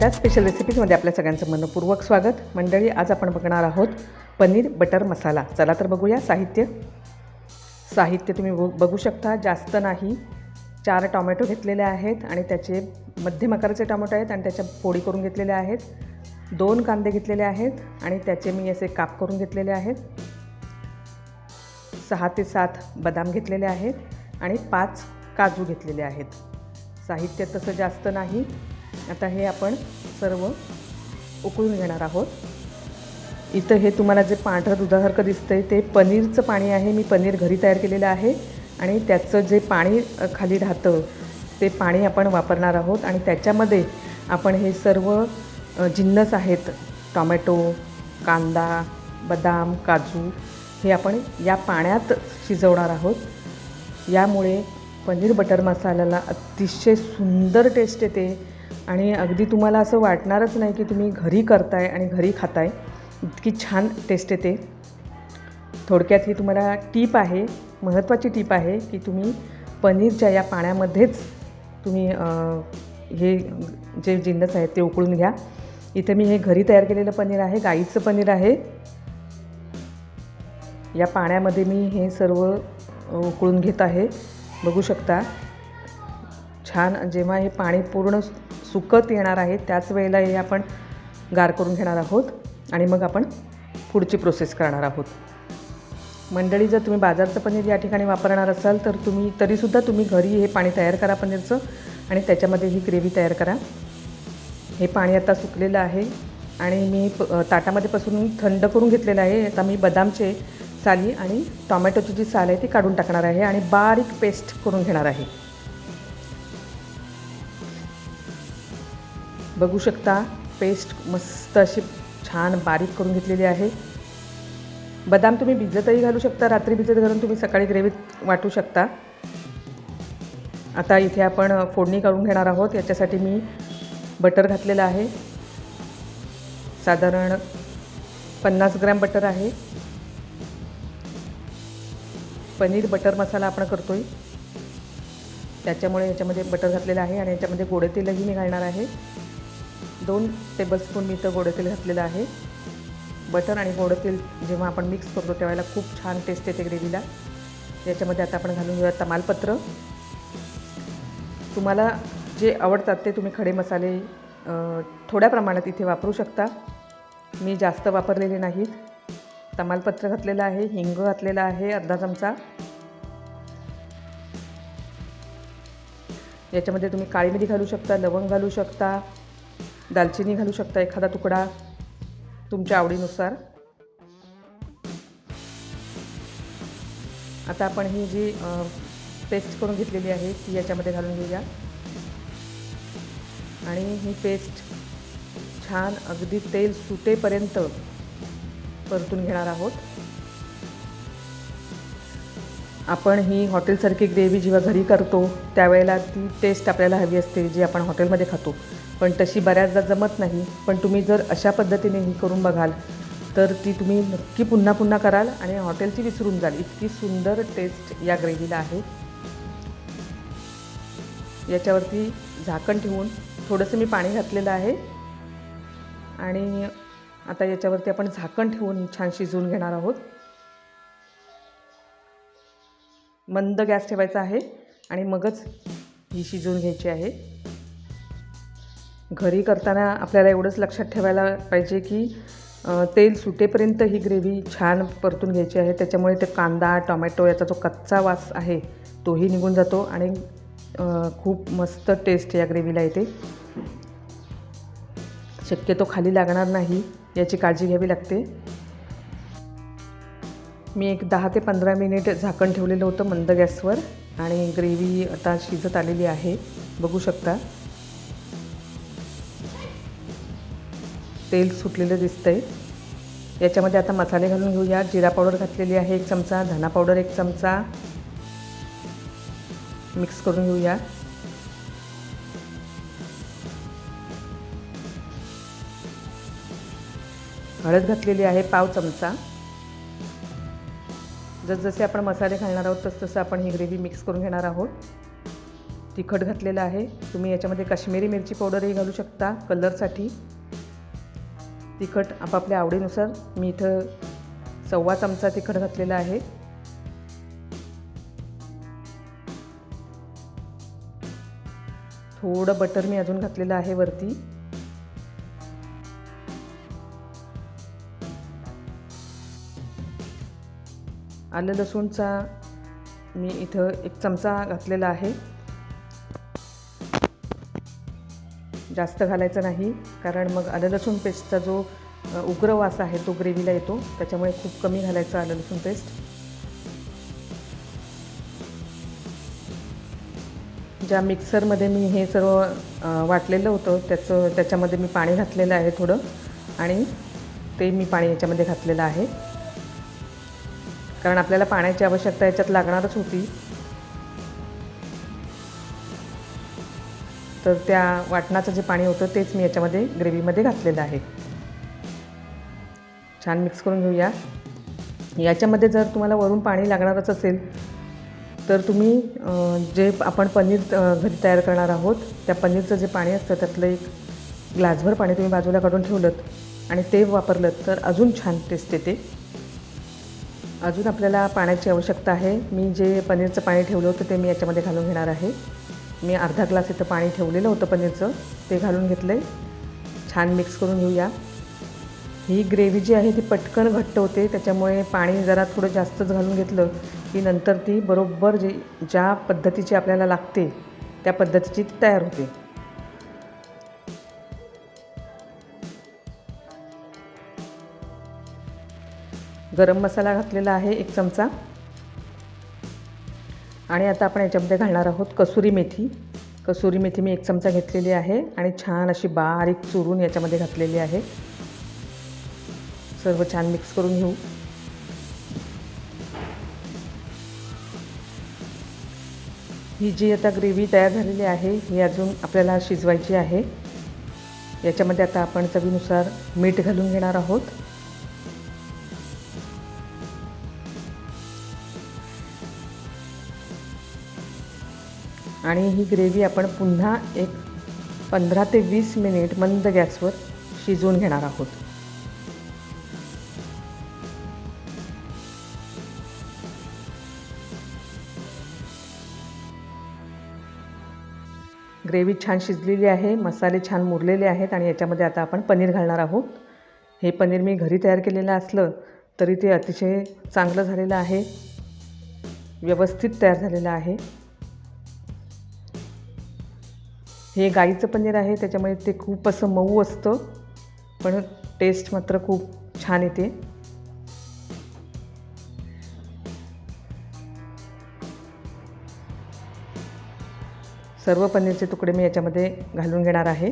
त्या स्पेशल रेसिपीजमध्ये आपल्या सगळ्यांचं मनपूर्वक स्वागत. मंडळी आज आपण बघणार आहोत पनीर बटर मसाला. चला तर बघूया साहित्य. साहित्य तुम्ही बघू शकता. जास्त नाही. चार टॉमॅटो घेतलेले आहेत आणि त्याचे मध्यम आकाराचे टॉमॅटो आहेत आणि त्याच्या पोळी करून घेतलेल्या आहेत. दोन कांदे घेतलेले आहेत आणि त्याचे मी असे काप करून घेतलेले आहेत. सहा ते सात बदाम घेतलेले आहेत आणि पाच काजू घेतलेले आहेत. साहित्य तसं जास्त नाही. आता हे आपण सर्व उकळून घेणार आहोत. इथं हे तुम्हाला जे पांढरं दुधासारखं दिसतं आहे ते पनीरचं पाणी आहे. मी पनीर घरी तयार केलेलं आहे आणि त्याचं जे पाणी खाली राहतं ते पाणी आपण वापरणार आहोत. आणि त्याच्यामध्ये आपण हे सर्व जिन्नस आहेत टॉमॅटो कांदा बदाम काजू हे आपण या पाण्यात शिजवणार आहोत. यामुळे पनीर बटर मसाल्याला अतिशय सुंदर टेस्ट येते. आणि अगदी तुम्हाला असं वाटणारच नाही की तुम्ही घरी करताय आणि घरी खाताय. इतकी छान टेस्ट येते. थोडक्यात ही तुम्हाला टीप आहे महत्त्वाची टीप आहे की तुम्ही पनीरच्या या पाण्यामध्येच तुम्ही हे जे जिन्नस आहेत ते उकळून घ्या. इथे मी हे घरी तयार केलेलं पनीर आहे गाईचं पनीर आहे. या पाण्यामध्ये मी हे सर्व उकळून घेत आहे. बघू शकता. छान जेव्हा हे पाणी पूर्ण सुकत येणार आहे त्याच वेळेला हे आपण गार करून घेणार आहोत आणि मग आपण पुढची प्रोसेस करणार आहोत. मंडळी जर तुम्ही बाजारचं पनीर या ठिकाणी वापरणार असाल तर तुम्ही तरीसुद्धा तुम्ही घरी हे पाणी तयार करा पनीरचं आणि त्याच्यामध्ये ही ग्रेव्ही तयार करा. हे पाणी आता सुकलेलं आहे आणि मी प ताटामध्ये पसून थंड करून घेतलेलं आहे. आता मी बदामचे साली आणि टॉमॅटोची जी साल आहे ती काढून टाकणार आहे आणि बारीक पेस्ट करून घेणार आहे. बघू शकता पेस्ट मस्त अशी छान बारीक करून घेतलेली आहे. बदाम तुम्ही भिजतही घालू शकता रात्री भिजत घालून तुम्ही सकाळी ग्रेव्हीत वाटू शकता. आता इथे आपण फोडणी काढून घेणार आहोत याच्यासाठी मी बटर घातलेलं आहे. साधारण पन्नास ग्रॅम बटर आहे. पनीर बटर मसाला आपण करतो आहे त्याच्यामुळे याच्यामध्ये बटर घातलेलं आहे आणि याच्यामध्ये गोडे तेलही मी घालणार आहे. दोन टेबलस्पून मी इथं गोडे तेल घातलेलं आहे. बटर आणि गोडं तेल जेव्हा आपण मिक्स करतो त्यावेळेला खूप छान टेस्ट येते ग्रेव्हीला. याच्यामध्ये आता आपण घालून घेऊया तमालपत्र. तुम्हाला जे आवडतात ते तुम्ही खडे मसाले थोड्या प्रमाणात इथे वापरू शकता. मी जास्त वापरलेले नाहीत. तमालपत्र घातलेलं आहे हिंग घातलेला आहे अर्धा चमचा. याच्यामध्ये तुम्ही काळी मिरी घालू शकता लवंग घालू शकता. दालचिनी घालू शकता एखादा तुकडा तुमच्या आवडीनुसार. आता आपण ही जी पेस्ट करून घेतलेली आहे ती याच्यामध्ये घालून घेऊया. आणि ही पेस्ट छान अगदी तेल सुटेपर्यंत परतून घेणार आहोत. आपण ही हॉटेलसारखी ग्रेव्ही जेव्हा घरी करतो त्यावेळेला ती टेस्ट आपल्याला हवी असते जी आपण हॉटेलमध्ये खातो. पण तशी बऱ्याचदा जमत नाही. पण तुम्ही जर अशा पद्धतीने ही करून बघाल तर ती तुम्ही नक्की पुन्हा पुन्हा कराल आणि हॉटेलची विसरून जाल. इतकी सुंदर टेस्ट या ग्रेव्हीला आहे. याच्यावरती झाकण ठेवून थोडंसं मी पाणी घातलेलं आहे. आणि आता याच्यावरती आपण झाकण ठेवून ही छान शिजवून घेणार आहोत. मंद गॅस ठेवायचा आहे आणि मगच ही शिजवून घ्यायची आहे. घरी करताना आपल्याला एवढंच लक्षात ठेवायला पाहिजे की तेल सुटेपर्यंत ही ग्रेव्ही छान परतून घ्यायची आहे. त्याच्यामुळे ते कांदा टोमॅटो याचा जो कच्चा वास आहे तोही निघून जातो आणि खूप मस्त टेस्ट या ग्रेव्हीला येते. शक्यतो खाली लागणार नाही याची काळजी घ्यावी लागते. मी एक दहा ते पंधरा मिनिट झाकण ठेवलेलं होतं मंद गॅसवर आणि ग्रेव्ही आता शिजत आलेली आहे. बघू शकता. तेल सुटलेलं दिसतंय. याच्यामध्ये आता मसाले घालून घेऊया. जिरा पावडर घातलेली आहे एक चमचा धना पावडर एक चमचा. मिक्स करून घेऊया. हळद घातलेली आहे पाव चमचा. जसजसे आपण मसाले घालणार आहोत तसतसं तसं आपण ही ग्रेव्ही मिक्स करून घेणार आहोत. तिखट घातलेलं आहे. तुम्ही याच्यामध्ये काश्मीरी मिरची पावडरही घालू शकता कलरसाठी. तिखट आपापल्या आवडीनुसार मी इथं सव्वा चमचा तिखट घातलेला आहे. थोडं बटर मी अजून घातलेलं आहे वरती. आलं लसूणचा मी इथं एक चमचा घातलेला आहे. जास्त घालायचं नाही कारण मग आलं लसूण पेस्टचा जो उग्र वास आहे तो ग्रेव्हीला येतो त्याच्यामुळे खूप कमी घालायचं आलं लसूण पेस्ट. ज्या मिक्सरमध्ये मी हे सर्व वाटलेलं होतं त्याचं त्याच्यामध्ये मी पाणी घातलेलं आहे थोडं आणि ते मी पाणी याच्यामध्ये घातलेलं आहे. कारण आपल्याला पाण्याची आवश्यकता याच्यात लागणारच होती तर त्या वाटणाचं जे पाणी होतं तेच मी याच्यामध्ये ग्रेव्हीमध्ये घातलेलं आहे. छान मिक्स करून घेऊया. याच्यामध्ये जर तुम्हाला वरून पाणी लागणारच असेल तर तुम्ही जे आपण पनीर घरी तयार करणार आहोत त्या पनीरचं जे पाणी असतं त्यातलं एक ग्लासभर पाणी तुम्ही बाजूला काढून ठेवलं आणि ते वापरलं तर अजून छान टेस्ट येते. अजून आपल्याला पाण्याची आवश्यकता आहे. मी जे पनीरचं पाणी ठेवलं होतं ते मी याच्यामध्ये घालून घेणार आहे. मी अर्धा ग्लास इथं पाणी ठेवलेलं होतं पनीरचं ते घालून घेतलं आहे छान मिक्स करून घेऊया. ही ग्रेव्ही जी आहे ती पटकन घट्ट होते त्याच्यामुळे पाणी जरा थोडं जास्तच घालून घेतलं की नंतर ती बरोबर जी ज्या पद्धतीची आपल्याला लागते त्या पद्धतीची ती तयार होते. गरम मसाला घातलेला आहे एक चमचा. आणि आता आपण याच्यामध्ये घालणार आहोत कसुरी मेथी. कसुरी मेथी मी एक चमचा घेतलेली आहे आणि छान अशी बारीक चुरून याच्यामध्ये घातलेली आहे. सर्व छान मिक्स करून घेऊ. ही जी आता ग्रेव्ही तयार झालेली आहे ही अजून आपल्याला शिजवायची आहे. याच्यामध्ये आता आपण चवीनुसार मीठ घालून घेणार आहोत. आणि ही ग्रेव्ही आपण पुन्हा एक पंधरा ते वीस मिनिट मंद गॅसवर शिजवून घेणार आहोत. ग्रेव्ही छान शिजलेली आहे मसाले छान मुरलेले आहेत आणि याच्यामध्ये आता आपण पनीर घालणार आहोत. हे पनीर मी घरी तयार केलेलं असलं तरी ते अतिशय चांगलं झालेलं आहे व्यवस्थित तयार झालेलं आहे. हे गाईचं पनीर आहे त्याच्यामुळे ते खूप असं मऊ असतं पण टेस्ट मात्र खूप छान येते. सर्व पनीरचे तुकडे मी याच्यामध्ये घालून घेणार आहे.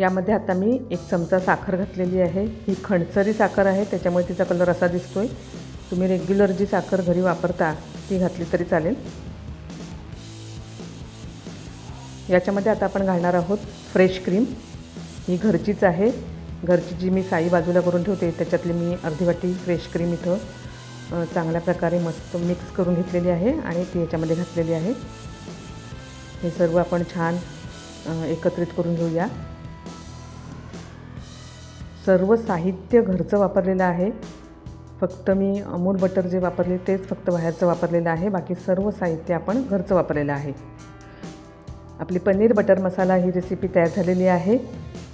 यामध्ये आता मी एक चमचा साखर घातलेली आहे. ही खणसरी साखर आहे त्याच्यामुळे तिचा कलर असा दिसतो आहे तुम्ही रेग्युलर जी साखर घरी वापरता ती घातली तरी चालेल. याच्यामध्ये आता आपण घालणार आहोत फ्रेश क्रीम. ही घरचीच आहे. घरची जी मी साई बाजूला करून ठेवते त्याच्यातली मी अर्धी वाटी फ्रेश क्रीम इथं चांगल्या प्रकारे मस्त मिक्स करून घेतलेली आहे आणि ती याच्यामध्ये घातलेली आहे. हे सर्व आपण छान एकत्रित करून घेऊया. सर्व साहित्य घरचं वापरलेलं आहे. फक्त मी अमूल बटर जे वापरले तेच फक्त बाहेरचं वापरलेलं आहे. बाकी सर्व साहित्य आपण घरचं वापरलेलं आहे. आपली पनीर बटर मसाला ही रेसिपी तयार झालेली आहे.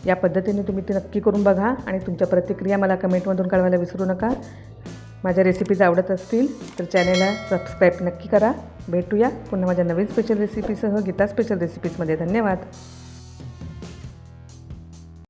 या पद्धतीने तुम्ही ती नक्की करून बघा आणि तुमच्या प्रतिक्रिया मला कमेंटमधून कळवायला विसरू नका. माझ्या रेसिपीज आवडत असतील तर चॅनेलला सबस्क्राईब नक्की करा. भेटूया पुन्हा माझ्या नवीन स्पेशल रेसिपीसह गीता स्पेशल रेसिपीजमध्ये धन्यवाद.